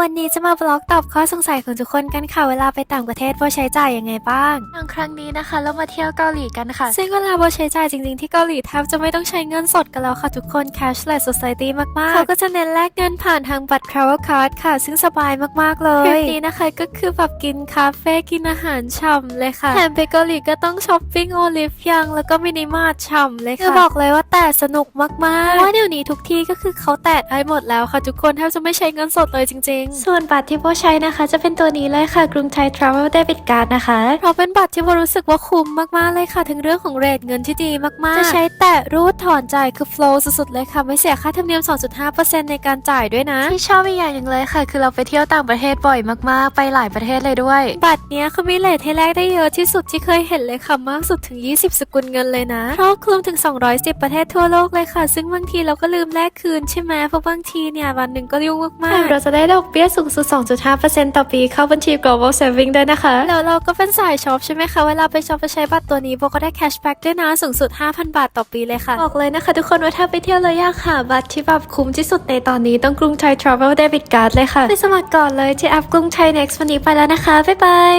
วันนี้จะมาบล็อกตอบข้อสงสัยของทุกคนกันค่ะเวลาไปต่างประเทศโบใช้จ่ายยังไงบ้างอย่างครั้งนี้นะคะ เรามาเที่ยวเกาหลีกันค่ะ ซึ่งเวลาโบใช้จ่ายจริงๆที่เกาหลีแทบจะไม่ต้องใช้เงินสดกันแล้วค่ะทุกคน cashless society มากๆ เขาก็จะเน้นแลกเงินผ่านทางบัตร travel card ค่ะ ซึ่งสบายมากๆเลยทริปนี้นะคะก็คือแบบกินคาเฟ่กินอาหารฉ่ำเลยค่ะแถมไปเกาหลีก็ต้องช้อปปิ้งโอลิฟยังแล้วก็มินิมาร์ทฉ่ำเลยค่ะจะบอกเลยว่าแต่สนุกมากๆเพราะว่าเดี๋ยวนี้ทุกที่ก็คือเขาแตะได้หมดแล้วค่ะทุกคนแทบจะไม่ใช้เงินสดเลยจริงๆส่วนบัตรที่โบใช้นะคะ จะเป็นตัวนี้เลยค่ะกรุงไทย Travel Debit Card นะคะเพราะเป็นบัตรที่โบรู้สึกว่าคุ้มมากๆเลยค่ะทั้งเรื่องของเรทเงินที่ดีมากๆจะใช้แตะรูดถอนจ่ายคือ flow สุดๆเลยค่ะไม่เสียค่าธรรมเนียม 2.5%ในการจ่ายด้วยนะ ที่ชอบอีกอย่างหนึ่งเลยค่ะ คือเราไปเที่ยวต่างประเทศบ่อยมากๆ ไปหลายประเทศเลยด้วย บัตรเนี้ยเขามีเรทให้แลกได้เยอะที่สุดที่เคยเห็นเลยค่ะมากสุดถึง 20 สกุลเงินเลยนะครอบคลุมถึง 210 ประเทศทั่วโลกเลยค่ะ ซึ่งบางทีเราก็ลืมแลกคืนใช่ไหมเพราะบางทีเนี่ยวันหนึ่งก็ยุ่งมากๆเราจะได้ดอกเบี้ยสูงสุด 2.5%ต่อปีเข้าบัญชี global saving ด้วยนะคะ แล้วเราก็เป็นสายช็อปใช่ไหมคะ เวลาไปช็อปไปใช้บัตรตัวนี้โบก็ได้ cashback ด้วยนะ สูงสุด 5,000 บาทต่อปีเลยค่ะ บอกเลยนะคะทุกคนว่าถ้าไปเที่ยวเลยอยากหาบัตรที่แบบคุ้มที่สุดในตอนนี้ต้องกรุงไทย travel debit card เลยค่ะ ไปสมัครก่อนเลยที่แอปกรุงไทย next วันนี้ไปแล้วนะคะ บ๊ายบาย